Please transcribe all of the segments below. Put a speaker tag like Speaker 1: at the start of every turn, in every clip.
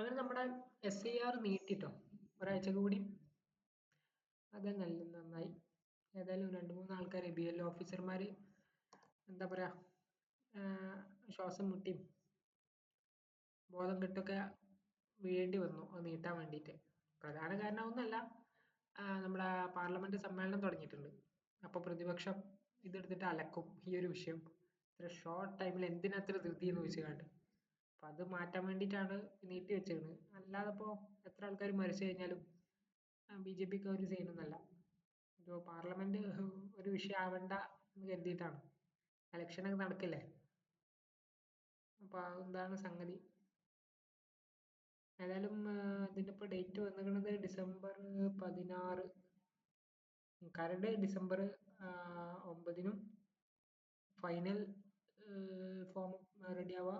Speaker 1: അങ്ങനെ നമ്മുടെ S I R നീട്ടിട്ടോ. ഒരാഴ്ച കൂടി. അത് നല്ല നന്നായി. ഏതായാലും രണ്ട് മൂന്ന് ആൾക്കാർ ബി എൽ ഓഫീസർമാർ എന്താ പറയാ ആഹ് ശ്വാസം മുട്ടിയും ബോധം കെട്ടൊക്കെ വീഴേണ്ടി വന്നു. അത് നീട്ടാൻ വേണ്ടിയിട്ട് പ്രധാന കാരണം ഒന്നുമല്ല ആഹ് നമ്മുടെ പാർലമെന്റ് സമ്മേളനം തുടങ്ങിയിട്ടുണ്ട്. അപ്പോൾ പ്രതിപക്ഷം ഇതെടുത്തിട്ട് അലക്കും ഈ ഒരു വിഷയം. ഇത്ര ഷോർട്ട് ടൈമിൽ എന്തിനാ ഇത്ര ധൃതി എന്ന് ചോദിച്ചുകൊണ്ട് അപ്പൊ അത് മാറ്റാൻ വേണ്ടിയിട്ടാണ് നീട്ടി വെച്ചിരുന്നത് അല്ലാതെ ഇപ്പോ എത്ര ആൾക്കാർ മരിച്ചു കഴിഞ്ഞാലും ബി ജെ പിക്ക് ഒരു ചെയ്യുന്നതല്ല ഇപ്പോ പാർലമെന്റ് ഒരു വിഷയം ആവണ്ട എന്ന് കരുതിയിട്ടാണ്. election ഒക്കെ നടക്കില്ലേ? അപ്പൊ അതെന്താണ് സംഗതി? ഏതായാലും ഇതിന്റെ ഇപ്പൊ date വന്നിരിക്കുന്നത് ഡിസംബർ പതിനാറ്. കരട് ഡിസംബർ ഒമ്പതിനും ഫൈനൽ ഫോം ready ആവുക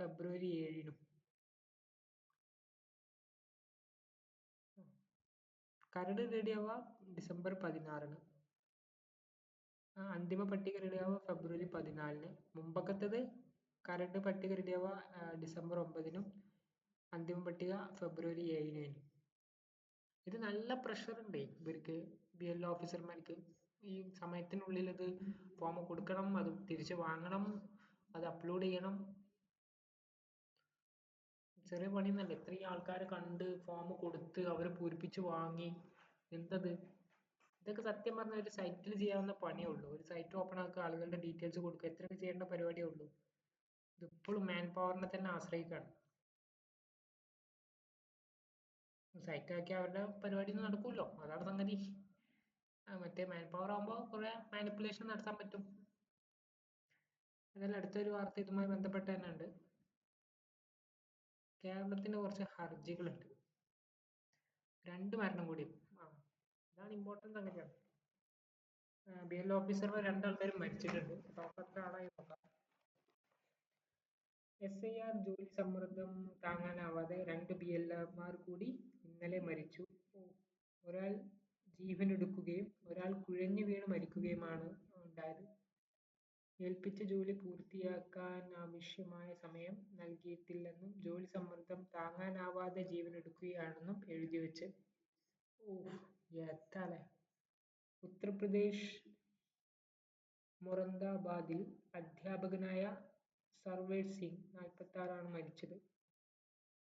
Speaker 1: ഫെബ്രുവരി ഏഴിനും. കരട് ready ആവുക ഡിസംബർ പതിനാറിന്. അന്തിമ പട്ടിക ready ആവുക ഫെബ്രുവരി പതിനാലിന്. മുമ്പക്കത്തത് കരട് പട്ടിക ready ആവുക ഡിസംബർ ഒമ്പതിനും. അന്തിമ പട്ടിക ഫെബ്രുവരി ഏഴിനും. ഇത് നല്ല pressure ഉണ്ടേ ഇവർക്ക് BLO officer മാർക്ക് ഈ സമയത്തിനുള്ളിൽ ഇത് form കൊടുക്കണം അത് തിരിച്ചു വാങ്ങണം അത് upload ചെയ്യണം. ചെറിയ പണിയൊന്നല്ല ഇത്രയും ആൾക്കാരെ കണ്ട് ഫോം കൊടുത്ത് അവരെ പൂരിപ്പിച്ച് വാങ്ങി. എന്തത്? ഇതൊക്കെ സത്യം പറഞ്ഞാൽ ഒരു site ൽ ചെയ്യാവുന്ന പണിയേ ഉള്ളൂ. ഒരു സൈറ്റ് ഓപ്പൺ ആക്കുക ആളുകളുടെ details കൊടുക്കുക ഇത്രയൊക്കെ ചെയ്യേണ്ട പരിപാടിയേ ഉള്ളൂ. ഇപ്പോഴും man power നെ തന്നെ ആശ്രയിക്കുകയാണ് site ആക്കി അവരുടെ പരിപാടി ഒന്നും നടക്കൂല്ലോ. അതാണ് സംഗതി. മറ്റേ man പവർ ആകുമ്പോൾ കുറെ manipulation നടത്താൻ പറ്റും. എന്നാലും അടുത്തൊരു വാർത്ത ഇതുമായി ബന്ധപ്പെട്ട് തന്നെ ഉണ്ട് കേരളത്തിന് കുറച്ച് ഹർജികളുണ്ട്. രണ്ട് മരണം കൂടി. ആ ഇതാണ് important സംഗതിയാണ്. ബി എൽ ഓഫീസർമാർ രണ്ടാൾക്കാരും മരിച്ചിട്ടുണ്ട്. ആളായി നോക്കാം. എസ് ഐ ആർ ജോലി സമ്മർദ്ദം താങ്ങാനാവാതെ രണ്ട് ബി എൽ മാർ കൂടി ഇന്നലെ മരിച്ചു. ഒരാൾ ജീവനൊടുക്കുകയും ഒരാൾ കുഴഞ്ഞു വീണ് മരിക്കുകയുമാണ് ഉണ്ടായത്. ഏൽപ്പിച്ച ജോലി പൂർത്തിയാക്കാൻ ആവശ്യമായ സമയം നൽകിയിട്ടില്ലെന്നും ജോലി സമ്മർദ്ദം താങ്ങാനാവാതെ ജീവനൊടുക്കുകയാണെന്നും എഴുതി വെച്ച് ഓഹ് എത്താലെ. ഉത്തർപ്രദേശ് മൊറന്താബാദിൽ അധ്യാപകനായ സർവേർ സിംഗ് നാൽപ്പത്തി ആറാണ് മരിച്ചത്.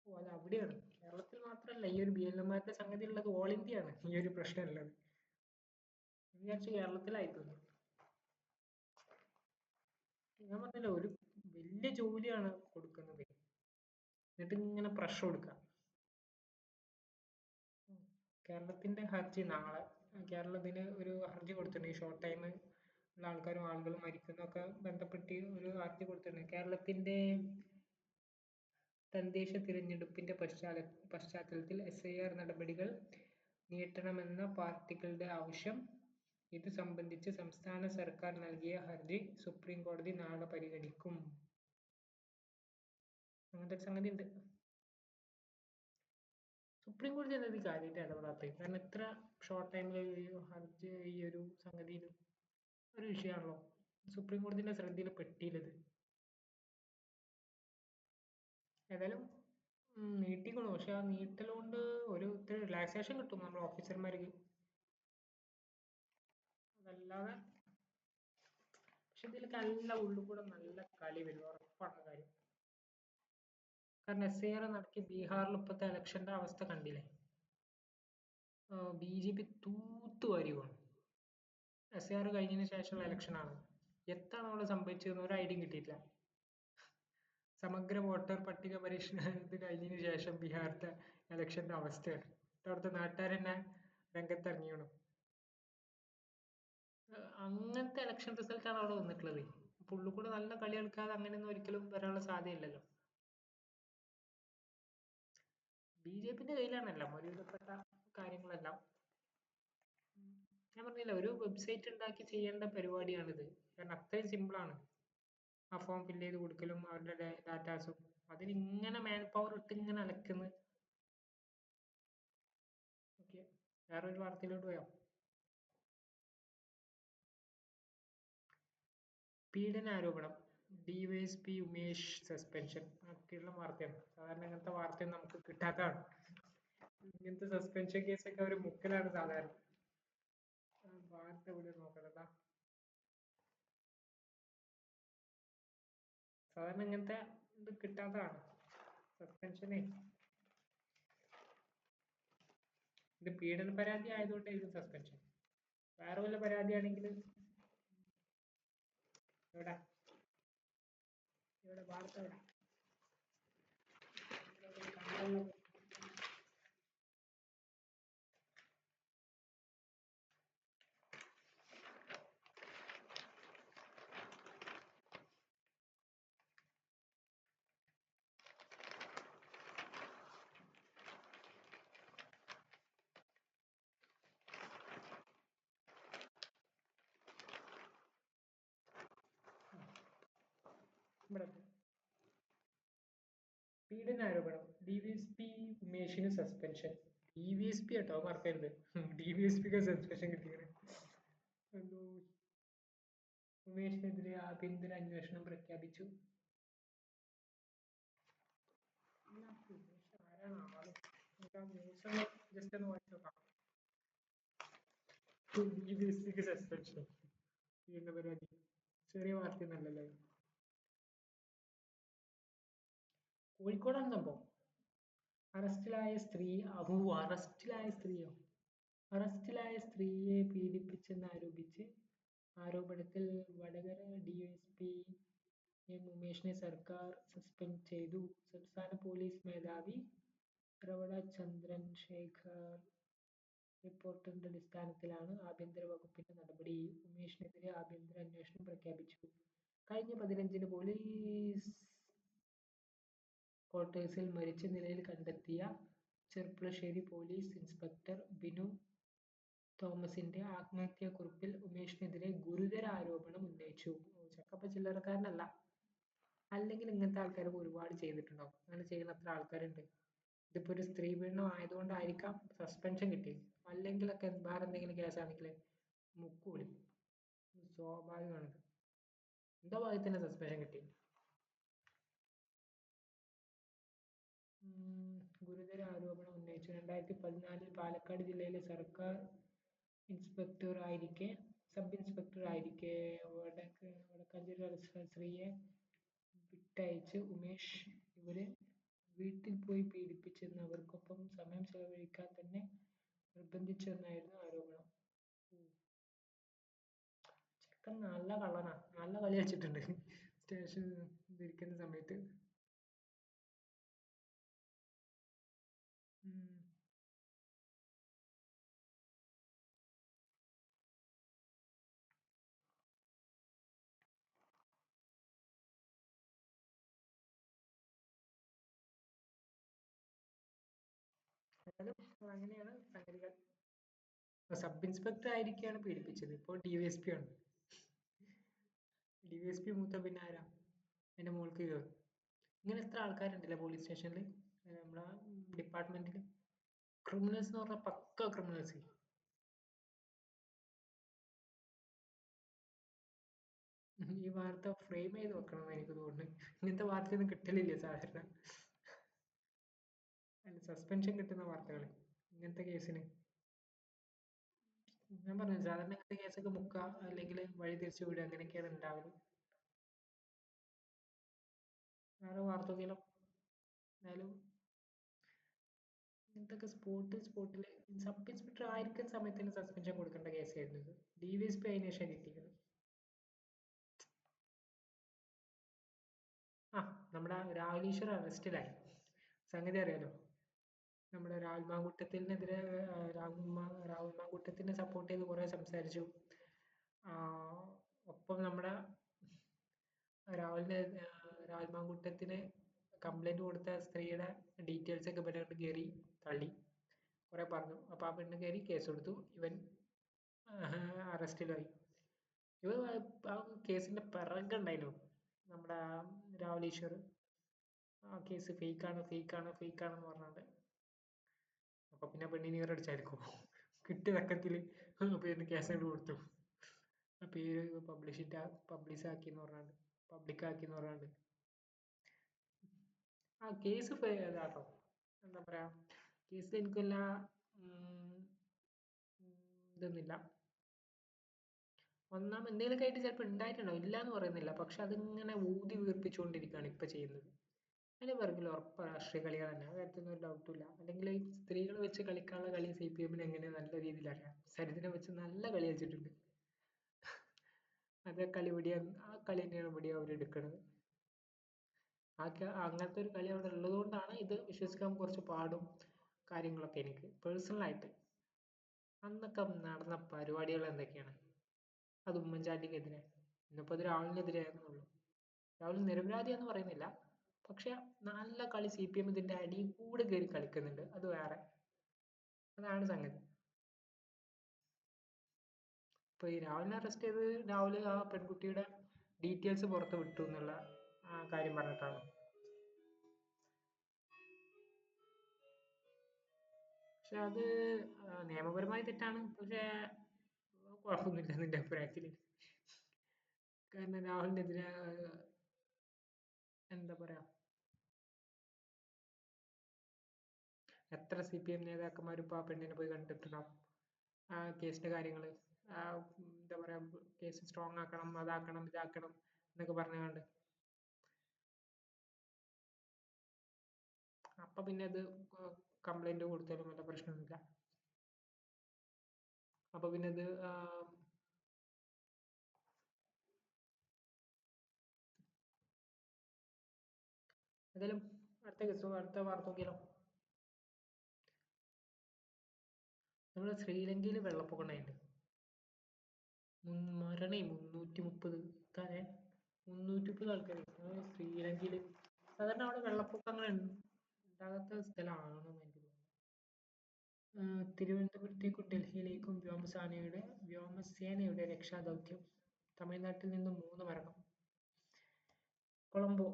Speaker 1: ഓ അത് അവിടെയാണ്. കേരളത്തിൽ മാത്രമല്ല ഈ ഒരു ബി എൽ എമാരുടെ സംഗതി ഉള്ളത് ഓൾ ഇന്ത്യ ആണ്. ഈ ഒരു പ്രശ്നം ഉള്ളത് വിചാരിച്ചു കേരളത്തിലായിരുന്നു ഞാൻ പറഞ്ഞില്ലേ ഒരു വലിയ ജോലിയാണ് കൊടുക്കുന്നത്. എന്നിട്ട് ഇങ്ങനെ പ്രഷർ കൊടുക്കുക കേരളത്തിന്റെ ഹർജി നാളെ കേരളത്തിന് ഒരു ഹർജി കൊടുത്തിട്ടുണ്ട്. ഈ ഷോർട്ട് ടൈം ഉള്ള ആൾക്കാരും ആളുകളും മരിക്കുന്നൊക്കെ ബന്ധപ്പെട്ട് ഒരു ഹർജി കൊടുത്തിട്ടുണ്ട്. കേരളത്തിന്റെ തദ്ദേശ തിരഞ്ഞെടുപ്പിന്റെ പശ്ചാത്തല പശ്ചാത്തലത്തിൽ ആർ നടപടികൾ നീട്ടണമെന്ന പാർട്ടികളുടെ ആവശ്യം ഇത് സംബന്ധിച്ച് സംസ്ഥാന സർക്കാർ നൽകിയ ഹർജി സുപ്രീം കോടതി നാളെ പരിഗണിക്കും. അങ്ങനത്തെ സംഗതി ഉണ്ട്. സുപ്രീം കോടതി എന്നത് കാര്യമായിട്ട് ഇടപെടാത്തത്? കാരണം ഇത്ര ഷോർട്ട് ടൈമിൽ ഹർജി ഈ ഒരു സംഗതിയിൽ ഒരു വിഷയമാണല്ലോ സുപ്രീം കോടതിന്റെ ശ്രദ്ധയിൽ പെട്ടിയില്ലത് ഏതായാലും നീട്ടിക്കണു. പക്ഷെ ആ നീട്ടലുകൊണ്ട് ഒരു റിലാക്സേഷൻ കിട്ടും നമ്മുടെ ഓഫീസർമാർക്ക് അതല്ലാതെ പക്ഷെ ഇതിലൊക്കെ നല്ല ഉള്ളിൽ കൂടെ നല്ല കളി വരും ഉറപ്പാണ് കാര്യം. കാരണം എസ് ഐ ആർ നടക്കി ബീഹാറിൽ ഇപ്പോഴത്തെ ഇലക്ഷന്റെ അവസ്ഥ കണ്ടില്ലേ? ബി ജെ പി തൂത്തുവാരി പോണ്. എസ് ഐ ആർ കഴിഞ്ഞതിന് ശേഷമുള്ള ഇലക്ഷനാണ് എത്താണ് അവിടെ സംഭവിച്ചതെന്ന് ഒരു ഐഡിയും കിട്ടിയിട്ടില്ല. സമഗ്ര വോട്ടർ പട്ടിക പരീക്ഷണ കഴിഞ്ഞതിന് ശേഷം ബീഹാറിലത്തെ ഇലക്ഷന്റെ അവസ്ഥയാണ്. അവിടുത്തെ നാട്ടുകാർ തന്നെ രംഗത്തിറങ്ങിയാണ് അങ്ങനത്തെ ഇലക്ഷൻ ആണ് അവിടെ വന്നിട്ടുള്ളത്. അപ്പൊ ഉള്ളിൽ കൂടെ നല്ല കളി കളിക്കാതെ അങ്ങനെയൊന്നും ഒരിക്കലും വരാനുള്ള സാധ്യതയില്ലല്ലോ. ബി ജെ പിന്റെ കയ്യിലാണ് എല്ലാം ഒരുവിധപ്പെട്ട കാര്യങ്ങളെല്ലാം. ഞാൻ പറഞ്ഞില്ല ഒരു വെബ്സൈറ്റ് ഉണ്ടാക്കി ചെയ്യേണ്ട പരിപാടിയാണിത്. കാരണം അത്രയും സിമ്പിൾ ആണ്. ആ ഫോം ഫില്ല് ചെയ്ത് കൊടുക്കലും അവരുടെ ഡാറ്റാസും അതിന് ഇങ്ങനെ മാൻ പവർ ഇട്ട് ഇങ്ങനെ അലക്കുന്നു. ഓക്കെ. വേറൊരു വാർത്തയിലോട്ട് പോയോ. പീഡനാരോപണം ഡിവൈഎസ്പി ഉമേഷ് സസ്പെൻഷൻ ഒക്കെയുള്ള വാർത്തയാണ്. സാധാരണ ഇങ്ങനത്തെ വാർത്തയും നമുക്ക് കിട്ടാത്തതാണ്. ഇങ്ങനത്തെ സസ്പെൻഷൻ കേസൊക്കെ ഒരു മുക്കലാണ് സാധാരണ. വാർത്ത ഇവിടെ നോക്കണതാ സാധാരണ ഇങ്ങനത്തെ ഇത് കിട്ടാത്തതാണ്. സസ്പെൻഷനെ ഇത് പീഡന പരാതി ആയതുകൊണ്ടായിരിക്കും സസ്പെൻഷൻ വേറെ വല്ല പരാതിയാണെങ്കിൽ എവിടെ? ഇവിടെ വാർത്ത ഇവിടെ ഇവിടെ പീഡനാരോപണം. D V S P ഉമേഷിന് suspension D V S P കേട്ടോ മറക്കരുത് ഡി വി എസ് പിക്ക് സസ്പെൻഷൻ കിട്ടിയത് ഉമേഷിനെതിരെ ആഭ്യന്തര അന്വേഷണം പ്രഖ്യാപിച്ചു. ജസ്റ്റ് ഒന്ന് വായിച്ചു നോക്കാം. ഡി വി എസ് പിക്ക് സസ്പെൻഷൻ പീഡന പരാതി ചെറിയ വാർത്തയൊന്നല്ലല്ലോ കോഴിക്കോടാണ് സംഭവം അറസ്റ്റിലായ സ്ത്രീ അഹു അറസ്റ്റിലായ സ്ത്രീയോ? അറസ്റ്റിലായ സ്ത്രീയെ പീഡിപ്പിച്ചെന്ന് ആരോപിച്ച് ആരോപണത്തിൽ വടകര ഡിവൈഎസ്പി എം ഉമേഷിനെ സർക്കാർ സസ്പെൻഡ് ചെയ്തു. സംസ്ഥാന പോലീസ് മേധാവി പ്രവണ ചന്ദ്രൻ ശേഖർ റിപ്പോർട്ടിന്റെ അടിസ്ഥാനത്തിലാണ് ആഭ്യന്തര വകുപ്പിന്റെ നടപടി. ഉമേഷിനെതിരെ ആഭ്യന്തര അന്വേഷണം പ്രഖ്യാപിച്ചു. കഴിഞ്ഞ പതിനഞ്ചിന് പോലീസ് ക്വാർട്ടേഴ്സിൽ മരിച്ച നിലയിൽ കണ്ടെത്തിയ ചെർപ്പുളശ്ശേരി പോലീസ് ഇൻസ്പെക്ടർ ബിനു തോമസിന്റെ ആത്മഹത്യാക്കുറിപ്പിൽ ഉമേഷിനെതിരെ ഗുരുതര ആരോപണം ഉന്നയിച്ചു. ചക്കപ്പ ചില്ലറക്കാരനല്ല. അല്ലെങ്കിൽ ഇങ്ങനത്തെ ആൾക്കാരൊക്കെ ഒരുപാട് ചെയ്തിട്ടുണ്ടാവും. അങ്ങനെ ചെയ്യുന്ന അത്ര ആൾക്കാരുണ്ട്. ഇതിപ്പോ ഒരു സ്ത്രീ പീഡനം ആയതുകൊണ്ടായിരിക്കാം സസ്പെൻഷൻ കിട്ടിയത് അല്ലെങ്കിലൊക്കെ വേറെ എന്തെങ്കിലും കേസാണെങ്കിൽ മുക്കൂലി സ്വാഭാവികമാണ് എന്താ ഭാഗ്യത്തിന് സസ്പെൻഷൻ കിട്ടി ഗുരുതര ആരോപണം ഉന്നയിച്ചു. രണ്ടായിരത്തി പതിനാലിൽ പാലക്കാട് ജില്ലയിലെ സർക്കാർ ഇൻസ്പെക്ടർ ആയിരിക്കെ സബ് ഇൻസ്പെക്ടർ ആയിരിക്കെ വടക്ക് വടക്കാഞ്ചേരി സ്ത്രീയെ വിട്ടയച്ച് ഉമേഷ് ഇവരെ വീട്ടിൽ പോയി പീഡിപ്പിച്ചെന്ന് അവർക്കൊപ്പം സമയം ചെലവഴിക്കാൻ തന്നെ നിർബന്ധിച്ചെന്നായിരുന്നു ആരോപണം. ചെക്കൻ നല്ല കള്ളനാ. നല്ല കളി കളിച്ചിട്ടുണ്ട്. സ്റ്റേഷൻ ഇരിക്കുന്ന സമയത്ത്. അങ്ങനെയാണ് സംഗതികൾ സബ് ഇൻസ്പെക്ടർ ആയിരിക്കെയാണ് പീഡിപ്പിച്ചത്. ഇപ്പോൾ ഡിവൈഎസ്പി ആണ് ഡിവൈഎസ്പി മൂത്ത പിന്നെ ആരാ? എന്റെ മോൾക്ക് ഇങ്ങനെ എത്ര ആൾക്കാരുണ്ടല്ലേ പോലീസ് സ്റ്റേഷനിൽ നമ്മളെ ഡിപ്പാർട്ട്മെന്റിൽ ക്രിമിനൽസ് എന്ന് പറഞ്ഞാൽ പക്ക ക്രിമിനൽസ്. ഈ വാർത്ത ഫ്രെയിം ചെയ്ത് വെക്കണം എനിക്ക് തോന്നുന്നു. ഇങ്ങനത്തെ വാർത്തയൊന്നും കിട്ടലില്ല സാധാരണ. സസ്പെൻഷൻ കിട്ടുന്ന വാർത്തകൾ ഇങ്ങനത്തെ കേസിന്. ഞാൻ പറഞ്ഞു സാധാരണ ഇങ്ങനത്തെ കേസൊക്കെ മുക്ക അല്ലെങ്കിൽ വഴി തിരിച്ചു വിടുക അങ്ങനെയൊക്കെയാണ് ഉണ്ടാവൽ വേറെ വാർത്ത എന്നാലും ഇങ്ങനത്തെ സ്പോട്ട് സ്പോട്ടിൽ സബ് ഇൻസ്പെക്ടർ ആയിരിക്കുന്ന സമയത്തിന് സസ്പെൻഷൻ കൊടുക്കേണ്ട കേസായിരുന്നു ഇത്. ഡി വി എസ് പി അതിന് ശേഷം കിട്ടിയത് ആ നമ്മുടെ രാഹുലീശ്വർ അറസ്റ്റിലായി സംഗതി അറിയാലോ? നമ്മുടെ രാഹുൽ മാങ്കൂട്ടത്തിനെതിരെ രാഹുൽ മാ രാഹുൽ സപ്പോർട്ട് ചെയ്ത് കുറെ സംസാരിച്ചു. ഒപ്പം നമ്മുടെ രാഹുലിനെ രാഹുൽ മാങ്കൂട്ടത്തിന് കംപ്ലൈന്റ് കൊടുത്ത സ്ത്രീയുടെ ഡീറ്റെയിൽസ് ഒക്കെ ഇവരെ കയറി തള്ളി. കുറെ പറഞ്ഞു. അപ്പൊ ആ പെണ്ണ് കയറി കേസ് കൊടുത്തു. ഇവൻ അറസ്റ്റിലായി. ഇവ ആ കേസിന്റെ പിറകുണ്ടായിരുന്നു നമ്മുടെ രാഹുൽ ഈശ്വർ. ആ കേസ് ഫേക്ക് ആണ് ഫേക്ക് ആണ് ഫേക്ക് എന്ന് പറഞ്ഞുകൊണ്ട് അപ്പൊ പിന്നെ പെണ്ണിന് ഇയർ അടിച്ചായിരിക്കും കിട്ടിയ തക്കത്തിൽ. പേരിന് കേസ് അങ്ങട് കൊടുത്തു. പേര് പബ്ലിഷിറ്റ് പബ്ലിഷ് ആക്കി എന്ന് പറഞ്ഞാണ്ട് പബ്ലിക് ആക്കി എന്ന് പറഞ്ഞാണ്ട്. ആ കേസ് ഇതാട്ടോ എന്താ പറയാ? കേസ് എനിക്കല്ല ഇതൊന്നുമില്ല. ഒന്നാം എന്തെങ്കിലുമൊക്കെ ആയിട്ട് ചിലപ്പോൾ ഉണ്ടായിട്ടുണ്ടാവും. ഇല്ല എന്ന് പറയുന്നില്ല. പക്ഷെ അതിങ്ങനെ ഊതി വീർപ്പിച്ചുകൊണ്ടിരിക്കുകയാണ് ഇപ്പൊ ചെയ്യുന്നത്. അതിന് പിറകിൽ ഉറപ്പ് രാഷ്ട്രീയ കളികൾ തന്നെ. ഒരു ഡൗട്ടും ഇല്ല. അല്ലെങ്കിൽ ഈ സ്ത്രീകളെ വെച്ച് കളിക്കാനുള്ള കളി സി പി എമ്മിന് എങ്ങനെ നല്ല രീതിയിൽ അറിയാം. സരിതിനെ വെച്ച് നല്ല കളി കളിച്ചിട്ടുണ്ട്. അത് കളി ആ കളി തന്നെയാണ് ഇവിടെ അവർ എടുക്കുന്നത് ആ അങ്ങനത്തെ ഒരു കളി അവിടെ ഉള്ളതുകൊണ്ടാണ് ഇത് വിശ്വസിക്കാൻ കുറച്ച് പാടും കാര്യങ്ങളൊക്കെ എനിക്ക് personal ആയിട്ട്. അന്നൊക്കെ നടന്ന പരിപാടികൾ എന്തൊക്കെയാണ്? അത് ഉമ്മൻചാണ്ടിക്കെതിരെ. ഇന്നിപ്പോ അത് രാഹുലിനെതിരെ ആയിരുന്നുള്ളൂ. രാഹുൽ നിരപരാധി എന്ന് പറയുന്നില്ല. പക്ഷെ നല്ല കളി സി പി എം ഇതിന്റെ അടിയിൽ കൂടെ കയറി കളിക്കുന്നുണ്ട്. അത് വേറെ. അതാണ് സംഗതി. ഇപ്പൊ ഈ രാഹുലിനെ അറസ്റ്റ് ചെയ്ത് രാഹുൽ ആ പെൺകുട്ടിയുടെ ഡീറ്റെയിൽസ് പുറത്ത് വിട്ടു എന്നുള്ള കാര്യം പറഞ്ഞിട്ടാണ്. പക്ഷെ അത് നിയമപരമായി തെറ്റാണ്. പക്ഷെ കുഴപ്പമൊന്നുമില്ല നിന്റെ അഭിപ്രായത്തിൽ കാരണം രാഹുലിനെതിരെ എന്താ പറയാ? എത്ര സി പി എം നേതാക്കന്മാരും ഇപ്പൊ ആ പെണ്ണിനെ പോയി കണ്ടിട്ടുണ്ടാവും ആ കേസിന്റെ കാര്യങ്ങൾ ആ എന്താ പറയാ കേസ് സ്ട്രോങ് ആക്കണം അതാക്കണം ഇതാക്കണം എന്നൊക്കെ പറഞ്ഞുകൊണ്ട്. അപ്പൊ പിന്നെ അത് കംപ്ലൈന്റ് കൊടുത്താലും വല്ല പ്രശ്നമൊന്നുമില്ല അപ്പൊ പിന്നെ ഇത് എന്തായാലും അടുത്ത കേസ് അടുത്ത വാർത്ത നോക്കിയാലോ? നമ്മുടെ ശ്രീലങ്കയിൽ വെള്ളപ്പൊക്കം ഉണ്ടായിട്ടുണ്ട് മരണേ മുന്നൂറ്റി മുപ്പത് എത്രയാ മുന്നൂറ്റി മുപ്പത് ആൾക്കാർ ശ്രീലങ്കയിൽ സാധാരണ അവിടെ വെള്ളപ്പൊക്കം അങ്ങനെ ഉണ്ടാകാത്ത സ്ഥലമാണെന്ന് എനിക്ക് തോന്നുന്നു. തിരുവനന്തപുരത്തേക്കും ഡൽഹിയിലേക്കും വ്യോമസേനയുടെ വ്യോമസേനയുടെ രക്ഷാദൗത്യം. തമിഴ്നാട്ടിൽ നിന്നും മൂന്ന് മരണം. കൊളംബോ.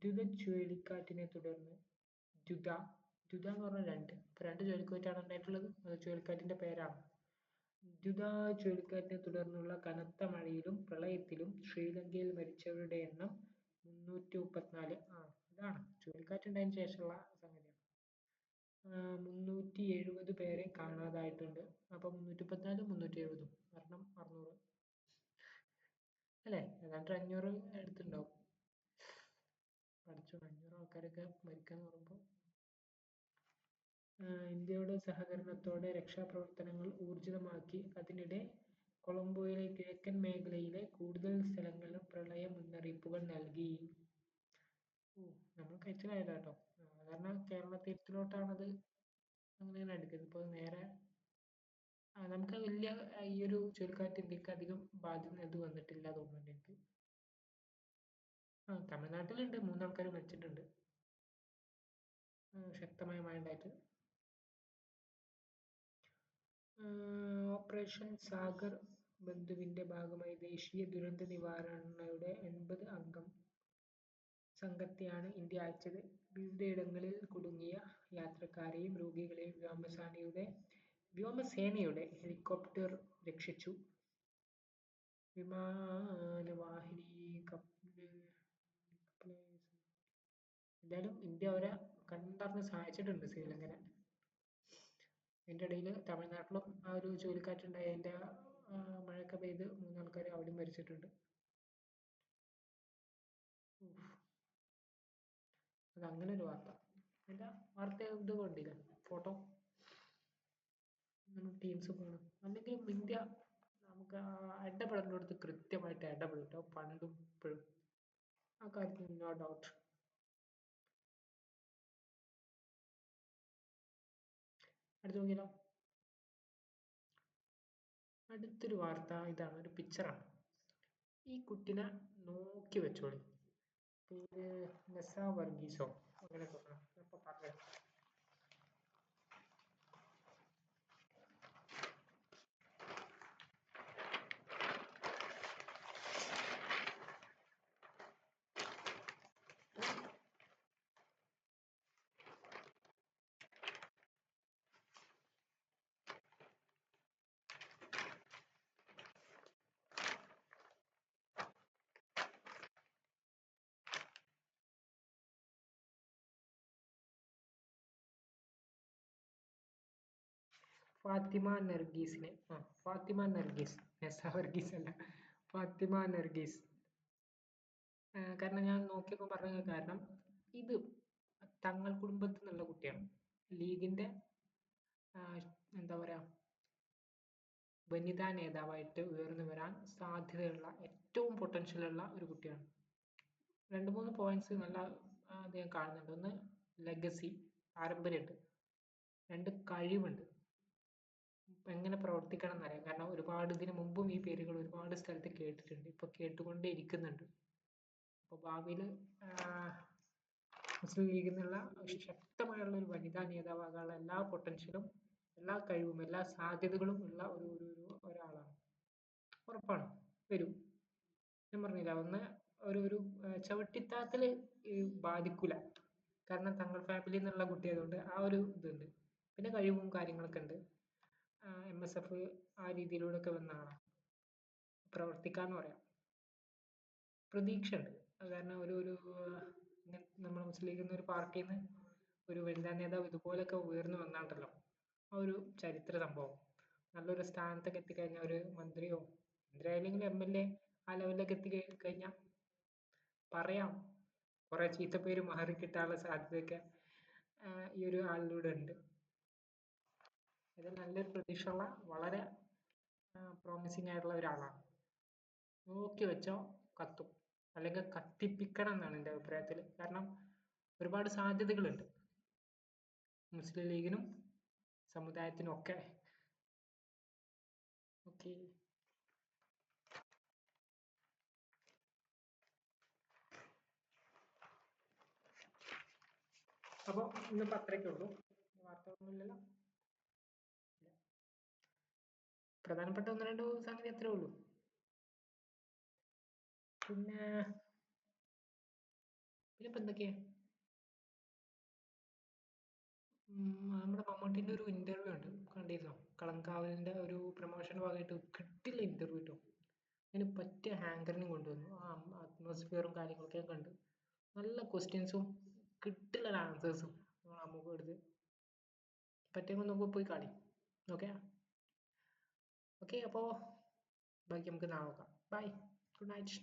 Speaker 1: ദ്രുത ചുഴലിക്കാറ്റിനെ തുടർന്ന് ദ്രുത ദ്രുത എന്ന് പറഞ്ഞാൽ രണ്ട്. ഇപ്പൊ രണ്ട് ചുഴലിക്കാറ്റാണ് ഉണ്ടായിട്ടുള്ളത്. അത് ചുഴലിക്കാറ്റിന്റെ പേരാണ്. ദ്രുത ചുഴലിക്കാറ്റിനെ തുടർന്നുള്ള കനത്ത മഴയിലും പ്രളയത്തിലും ശ്രീലങ്കയിൽ മരിച്ചവരുടെ എണ്ണം മുന്നൂറ്റി മുപ്പത്തിനാല് ആ ഇതാണ് ചുഴലിക്കാറ്റ് ഉണ്ടായതിനു ശേഷമുള്ള സംഗതിയാണ്. മുന്നൂറ്റി എഴുപത് പേരെ കാണാതായിട്ടുണ്ട്. അപ്പൊ മുന്നൂറ്റി മുപ്പത്തിനാല് മുന്നൂറ്റി എഴുപതും മരണം അറുന്നൂറ്. അല്ലേ? ഏതാണ്ട് അഞ്ഞൂറ് അടുത്തുണ്ടാവും പഠിച്ചു അഞ്ഞൂറ് ആൾക്കാരൊക്കെ മരിക്കാന്ന് പറയുമ്പോൾ ഇന്ത്യയുടെ സഹകരണത്തോടെ രക്ഷാപ്രവർത്തനങ്ങൾ ഊർജിതമാക്കി. അതിനിടെ കൊളംബോയിലെ കിഴക്കൻ മേഖലയിലെ കൂടുതൽ സ്ഥലങ്ങളിലും പ്രളയ മുന്നറിയിപ്പുകൾ നൽകി. നമ്മൾ കഴിച്ചിലായതാ കാരണം സാധാരണ കേരള തീരത്തിലോട്ടാണത് അങ്ങനെയാണ് എടുക്കുന്നത്. ഇപ്പോൾ നേരെ നമുക്ക് വലിയ ഈ ഒരു ചുഴലിക്കാറ്റ് ഇന്ത്യയ്ക്ക് അധികം ബാധിക്കുന്ന ഇത് വന്നിട്ടില്ല തോന്നുന്നുണ്ട് എനിക്ക്. ആ തമിഴ്നാട്ടിലുണ്ട്. മൂന്നാൾക്കാർ മരിച്ചിട്ടുണ്ട്. ശക്തമായ മഴ ഉണ്ടായിട്ട് ഓപ്പറേഷൻ സാഗർ ബന്ധുവിന്റെ ഭാഗമായി ദേശീയ ദുരന്ത നിവാരണയുടെ എൺപത് അംഗം സംഘത്തെയാണ് ഇന്ത്യ അയച്ചത്. വിവിധയിടങ്ങളിൽ കുടുങ്ങിയ യാത്രക്കാരെയും രോഗികളെയും വ്യോമസേനയുടെ വ്യോമസേനയുടെ ഹെലികോപ്റ്റർ രക്ഷിച്ചു. വിമാനവാഹിനി കപ്പൽ എന്തായാലും ഇന്ത്യ അവരെ കണ്ടറിഞ്ഞ് സഹായിച്ചിട്ടുണ്ട് ശ്രീലങ്കനെ. അതിന്റെ ഇടയിൽ തമിഴ്നാട്ടിലും ആ ഒരു ചുഴലിക്കാറ്റുണ്ടായി അതിന്റെ ആ, മഴയൊക്കെ പെയ്ത് മൂന്നാൾക്കാർ അവിടെ മരിച്ചിട്ടുണ്ട്. അത് അങ്ങനെ ഒരു വാർത്ത. അതിന്റെ വാർത്ത ഇത് കണ്ടില്ല? ഫോട്ടോ? ടീംസ് പോകണം അല്ലെങ്കിൽ ഇന്ത്യ നമുക്ക് ഇടപെടേണ്ടടുത്ത് കൃത്യമായിട്ട് ഇടപെട്ടോ പണ്ടും ഇപ്പോഴും. ആ കാര്യത്തിൽ നോ ഡൗട്ട് അടുത്ത് നോക്കിയാലോ അടുത്തൊരു വാർത്ത ഇതാണ് ഒരു പിക്ചറാണ് ഈ കുട്ടിനെ നോക്കി വെച്ചോളി. പേര് നെസ വർഗീസോ? അങ്ങനെ ഇപ്പൊ പറഞ്ഞു ഫാത്തിമ നർഗീസിനെ. ആ ഫാത്തിമ നർഗീസ്. നെസ വർഗീസ് അല്ല. ഫാത്തിമ നർഗീസ്. കാരണം ഞാൻ നോക്കിയപ്പോൾ പറഞ്ഞ കാരണം ഇത് തങ്ങൾ കുടുംബത്തിൽ നിന്നുള്ള കുട്ടിയാണ്. ലീഗിന്റെ എന്താ പറയാ വനിതാ നേതാവായിട്ട് ഉയർന്നു വരാൻ സാധ്യതയുള്ള ഏറ്റവും പൊട്ടൻഷ്യൽ ഉള്ള ഒരു കുട്ടിയാണ്. രണ്ട് മൂന്ന് പോയിന്റ്സ് നല്ല അദ്ദേഹം കാണുന്നുണ്ട്. ഒന്ന് ലെഗസി പാരമ്പര്യമുണ്ട് രണ്ട് കഴിവുണ്ട്. എങ്ങനെ പ്രവർത്തിക്കണം എന്നറിയാം കാരണം ഒരുപാട് ഇതിനു മുമ്പും ഈ പേരുകൾ ഒരുപാട് സ്ഥലത്ത് കേട്ടിട്ടുണ്ട്. ഇപ്പൊ കേട്ടുകൊണ്ടേ ഇരിക്കുന്നുണ്ട് അപ്പൊ ഭാവിയിൽ മുസ്ലിം ലീഗിൽ ശക്തമായുള്ള ഒരു വനിതാ നേതാവാകാനുള്ള എല്ലാ പൊട്ടൻഷ്യലും എല്ലാ കഴിവും എല്ലാ സാധ്യതകളും ഉള്ള ഒരു ഒരു ഒരു ഒരാളാണ്. ഉറപ്പാണ്. വരും. ഞാൻ പറഞ്ഞില്ല ഒന്ന് ഒരു ഒരു ചവിട്ടിത്താത്തിൽ ബാധിക്കൂല. കാരണം തങ്ങൾ ഫാമിലിയിൽ നിന്നുള്ള കുട്ടിയായതുകൊണ്ട് ആ ഒരു ഇതുണ്ട്. പിന്നെ കഴിവും കാര്യങ്ങളൊക്കെ ഉണ്ട്. എം എസ് എഫ് ആ രീതിയിലൂടെ ഒക്കെ വന്ന ആളാണ് പ്രവർത്തിക്കാന്ന് പറയാം. പ്രതീക്ഷ ഉണ്ട് കാരണം ഒരു ഒരു നമ്മൾ മുസ്ലിം ലീഗ് ഒരു പാർട്ടിയിൽ നിന്ന് ഒരു വനിതാ നേതാവ് ഇതുപോലൊക്കെ ഉയർന്നു വന്നാണ്ടല്ലോ. ആ ഒരു ചരിത്ര സംഭവം. നല്ലൊരു സ്ഥാനത്തൊക്കെ എത്തിക്കഴിഞ്ഞാൽ ഒരു മന്ത്രിയോ മന്ത്രി അല്ലെങ്കിൽ എം എൽ എ ആ ലെവലിലൊക്കെ എത്തി കഴിഞ്ഞാൽ പറയാം. കുറെ ചീത്തപ്പേര് മാറി കിട്ടാനുള്ള സാധ്യതയൊക്കെ ഈ ഒരു ആളിലൂടെ ഉണ്ട്. ഇത് നല്ലൊരു പ്രതീക്ഷയുള്ള വളരെ പ്രോമിസിങ് ആയിട്ടുള്ള ഒരാളാണ്. നോക്കി വെച്ചോ കത്തും. അല്ലെങ്കിൽ കത്തിപ്പിക്കണം എന്നാണ് എന്റെ അഭിപ്രായത്തിൽ. കാരണം ഒരുപാട് സാധ്യതകളുണ്ട്. മുസ്ലിം ലീഗിനും സമുദായത്തിനും ഒക്കെ. ഓക്കെ. അപ്പോൾ ഇന്നിപ്പോൾ അത്രയൊക്കെ ഉള്ളൂ. വാർത്തകളൊന്നുമില്ലല്ലോ പ്രധാനപ്പെട്ട ഒന്ന് രണ്ട് സംഗതി അത്രേ ഉള്ളൂ. പിന്നെ പിന്നെ ഇപ്പൊ എന്തൊക്കെയാ നമ്മുടെ മമ്മൂട്ടിന്റെ ഒരു ഇന്റർവ്യൂ ഉണ്ട്. കണ്ടിരുന്നോ? കളങ്കാവലിന്റെ ഒരു പ്രൊമോഷൻ ഭാഗമായിട്ട് കിട്ടില്ല ഇന്റർവ്യൂ കിട്ടും അതിന് പറ്റിയ ഹാങ്കറിനും കൊണ്ടുവന്നു. ആ അറ്റ്മോസ്ഫിയറും കാര്യങ്ങളൊക്കെ ഞാൻ കണ്ടു. നല്ല ക്വസ്റ്റ്യൻസും കിട്ടില്ല ആൻസേഴ്സും നമുക്ക് എടുത്ത് പറ്റിയെങ്കിൽ നമുക്ക് പോയി കാണി. ഓക്കെ ഓക്കെ അപ്പോൾ ബാക്കി നമുക്ക് നാളെ നോക്കാം ബൈ ഗുഡ് നൈറ്റ്